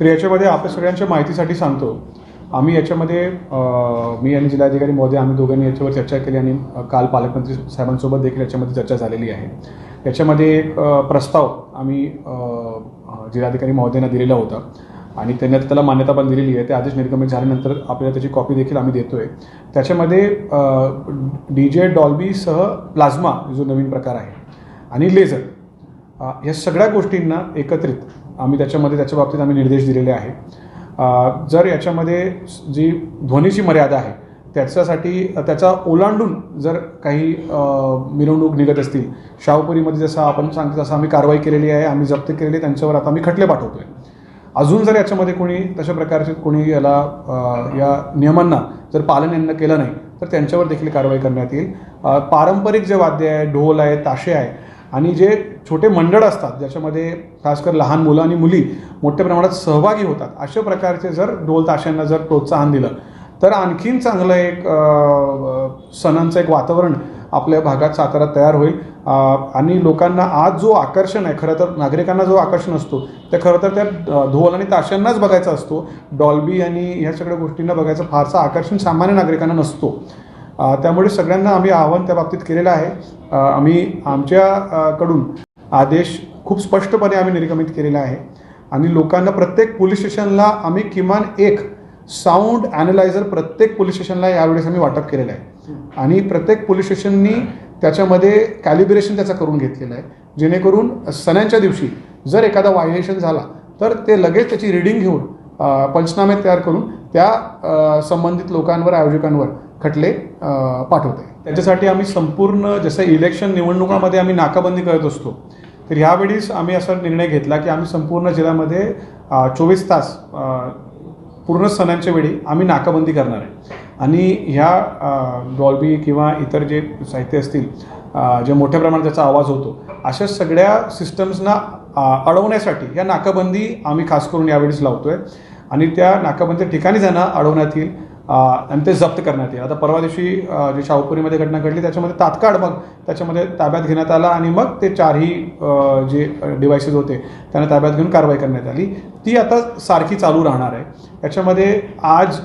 तर याच्यामध्ये आपल्या सगळ्यांच्या माहितीसाठी सांगतो. आम्ही याच्यामध्ये मी आणि जिल्हाधिकारी महोदय आम्ही दोघांनी याच्यावर चर्चा केली आणि काल पालकमंत्री साहेबांसोबत देखील याच्यामध्ये चर्चा झालेली आहे. याच्यामध्ये एक प्रस्ताव आम्ही जिल्हाधिकारी महोदयांना दिलेला होता आणि त्यांनी त्याला मान्यता पण दिलेली आहे. ते आदेश निर्गमित झाल्यानंतर आपल्याला त्याची कॉपी देखील आम्ही देतोय. त्याच्यामध्ये डी जे डॉल्बीसह प्लाझ्मा जो नवीन प्रकार आहे आणि लेझर या सगळ्या गोष्टींना एकत्रित आम्ही त्याच्यामध्ये त्याच्या बाबतीत आम्ही निर्देश दिलेले आहे जर याच्यामध्ये जी ध्वनीची मर्यादा आहे त्याच्यासाठी त्याचा ओलांडून जर काही मिरवणूक निघत असतील शाहूपुरीमध्ये जसं आपण सांगतो तसं आम्ही कारवाई केलेली आहे आम्ही जप्त केलेली त्यांच्यावर आता आम्ही खटले पाठवतोय. अजून जर याच्यामध्ये कोणी तशा प्रकारचे कोणी याला या नियमांना जर पालन यांना केलं नाही तर त्यांच्यावर देखील कारवाई करण्यात येईल. पारंपरिक जे वाद्य आहे ढोल आहे ताशे आहे आणि जे छोटे मंडळ असतात ज्याच्यामध्ये खासकर लहान मुलं आणि मुली मोठ्या प्रमाणात सहभागी होतात अशा प्रकारचे जर ढोल ताशांना जर प्रोत्साहन दिलं तर आणखीन चांगलं एक सणांचं एक वातावरण आपल्या भागात सातारा तयार होईल. आणि लोकांना आज जो आकर्षण आहे खरं तर नागरिकांना जो आकर्षण असतो ते खरं तर त्या ढोल आणि ताशांनाच बघायचा असतो. डॉल्बी आणि ह्या सगळ्या गोष्टींना बघायचं फारसं आकर्षण सामान्य नागरिकांना नसतो. त्यामुळे सगळ्यांना आम्ही आव्हान त्या बाबतीत केलेलं आहे. आम्ही आमच्याकडून आदेश खूप स्पष्टपणे आम्ही निर्गमित केलेला आहे. आणि लोकांना प्रत्येक पोलीस स्टेशनला आम्ही किमान एक साऊंड ॲनालायझर प्रत्येक पोलीस स्टेशनला यावेळेस आम्ही वाटप केलेलं आहे. आणि प्रत्येक पोलीस स्टेशननी त्याच्यामध्ये कॅलिब्रेशन त्याचा करून घेतलेलं आहे. जेणेकरून सणांच्या दिवशी जर एखादा व्हायलेशन झाला तर ते लगेच त्याची रिडिंग घेऊन पंचनामे तयार करून त्या संबंधित लोकांवर आयोजकांवर खटले पाठवते. त्याच्यासाठी आम्ही संपूर्ण जसं इलेक्शन निवडणुकामध्ये आम्ही नाकाबंदी करत असतो तर ह्यावेळीस आम्ही असा निर्णय घेतला की आम्ही संपूर्ण जिल्ह्यामध्ये चोवीस तास पूर्ण सणांच्या वेळी आम्ही नाकाबंदी करणार आहे. आणि ह्या डॉल्बी किंवा इतर जे साहित्य असतील जे मोठ्या प्रमाणात त्याचा आवाज होतो अशा सगळ्या सिस्टम्सना अडवण्यासाठी या नाकाबंदी आम्ही खास करून यावेळीस लावतो आहे आणि त्या नाकाबंदी ठिकाणी जाणं अडवण्यात येईल. आणि ते जप्त करण्यात येईल. आता परवा दिवशी जी शाहूपुरीमध्ये घटना घडली त्याच्यामध्ये तात्काळ मग त्याच्यामध्ये ताब्यात घेण्यात आला आणि मग ते चारही जे डिव्हायसेस होते त्यांना ताब्यात घेऊन कारवाई करण्यात आली. ती आता सारखी चालू राहणार आहे. याच्यामध्ये आज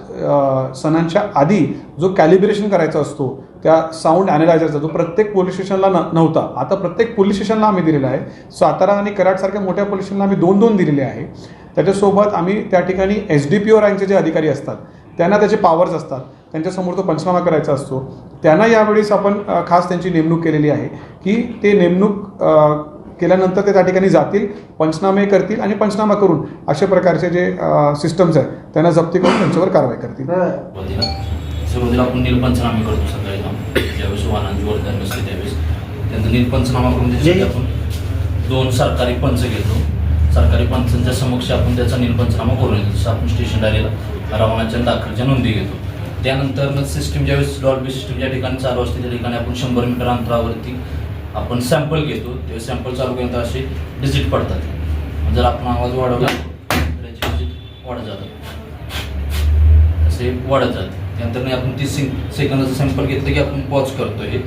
सणांच्या आधी जो कॅलिब्रेशन करायचा असतो त्या साऊंड ॲनालायझरचा जो प्रत्येक पोलीस स्टेशनला न नव्हता. आता प्रत्येक पोलीस स्टेशनला आम्ही दिलेला आहे. सातारा आणि कराडसारख्या मोठ्या पोलीस स्टेशनला आम्ही दोन दोन दिलेले आहे. त्याच्यासोबत आम्ही त्या ठिकाणी एस डी पी ओ रँकचे जे अधिकारी असतात त्यांना त्याचे पॉवर्स असतात. त्यांच्यासमोर तो पंचनामा करायचा असतो. त्यांना यावेळेस आपण खास त्यांची नेमणूक केलेली आहे की ते नेमणूक केल्यानंतर ते त्या ठिकाणी जातील पंचनामे करतील आणि पंचनामा करून अशा प्रकारचे जे सिस्टम्स आहेत त्यांना जप्ती करून त्यांच्यावर कारवाई करतील. सुरुवातीला आपण नीलपंचनामे करतो सकाळी जाऊन ज्यावेळेस वाहनांची वर्दळ नसते त्यावेळेस. त्यानंतर नीलपंचनामा करून त्याच्यासाठी आपण दोन सरकारी पंच घेतो. सरकारी पंचांच्या समक्ष आपण त्याचा नीलपंचनामा करून आपण स्टेशन डायरीला रावणाच्या दाखलच्या नोंदी घेतो. त्यानंतर सिस्टीम ज्यावेळेस डॉल्बी सिस्टीम ज्या ठिकाणी चालू असते त्या ठिकाणी आपण शंभर मीटर अंतरावरती आपण सॅम्पल घेतो. ते सॅम्पल चालू केल्यानंतर असे डिजिट पडतात. जर आपण आवाज वाढवला तर डिजिट वाढत जातात. असे वाढत जाते त्यानंतर आपण तीस सेकंदाचं सॅम्पल घेतलं की आपण पॉज करतो हे.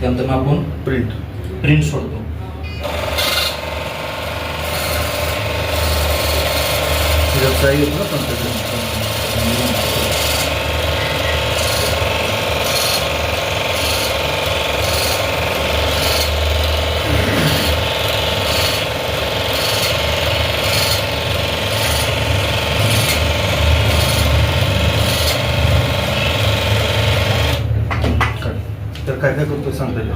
त्यानंतर आपण प्रिंट प्रिंट सोडतो. व्यवसाय घेतो ना पंचायत तर काय काय करतो सांगता येईल?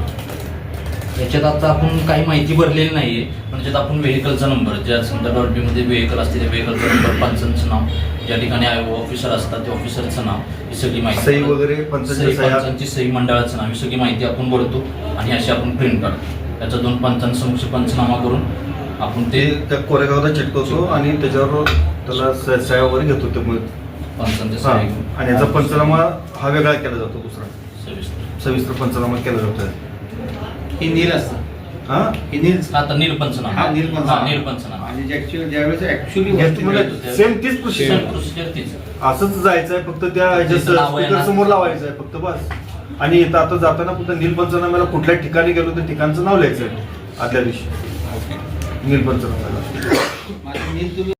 याच्यात आता आपण काही माहिती भरलेली नाहीये. पण त्याच्यात आपण व्हेकलचा नंबर ज्या समजा डॉल्बीमध्ये व्हेकल असते त्या व्हेकलचा नंबर पंचांचं नाव. ज्या ठिकाणी ऑफिसर असतात त्या ऑफिसरचं नाव ही सगळी माहिती सही वगैरे सह्या? पंचांची सही मंडळाचं नाव ही सगळी माहिती आपण भरतो आणि अशी आपण प्रिंट काढतो त्याचा दोन पंचांसमक्ष पंचनामा करून आपण ते त्या कोरेगावला चिटकवतो आणि त्याच्यावर त्याला सह्या वगैरे घेतो ते हा. सही आणि याचा पंचनामा हा वेगळा केला जातो दुसरा. सविस्तर. सविस्तर पंचनामा केला जातो हे नील असतं. आता हा नील हा, नील पंचनामा. आणि जे actually- ज्यावेळेस ऍक्च्युली घेत- म्हणजे सेम तीच प्रोसिजर Same procedure तीच. असंच जायचंय फक्त त्या तिथं. समोर लावायचं आहे फक्त बस. आणि इथं आता जाताना फक्त नील पंचनाम्याला कुठल्या ठिकाणी गेलो तर ठिकाणचं नाव लिहायचं आहे आदल्या दिवशी. नील पंचनाम्याला. नील तुम्ही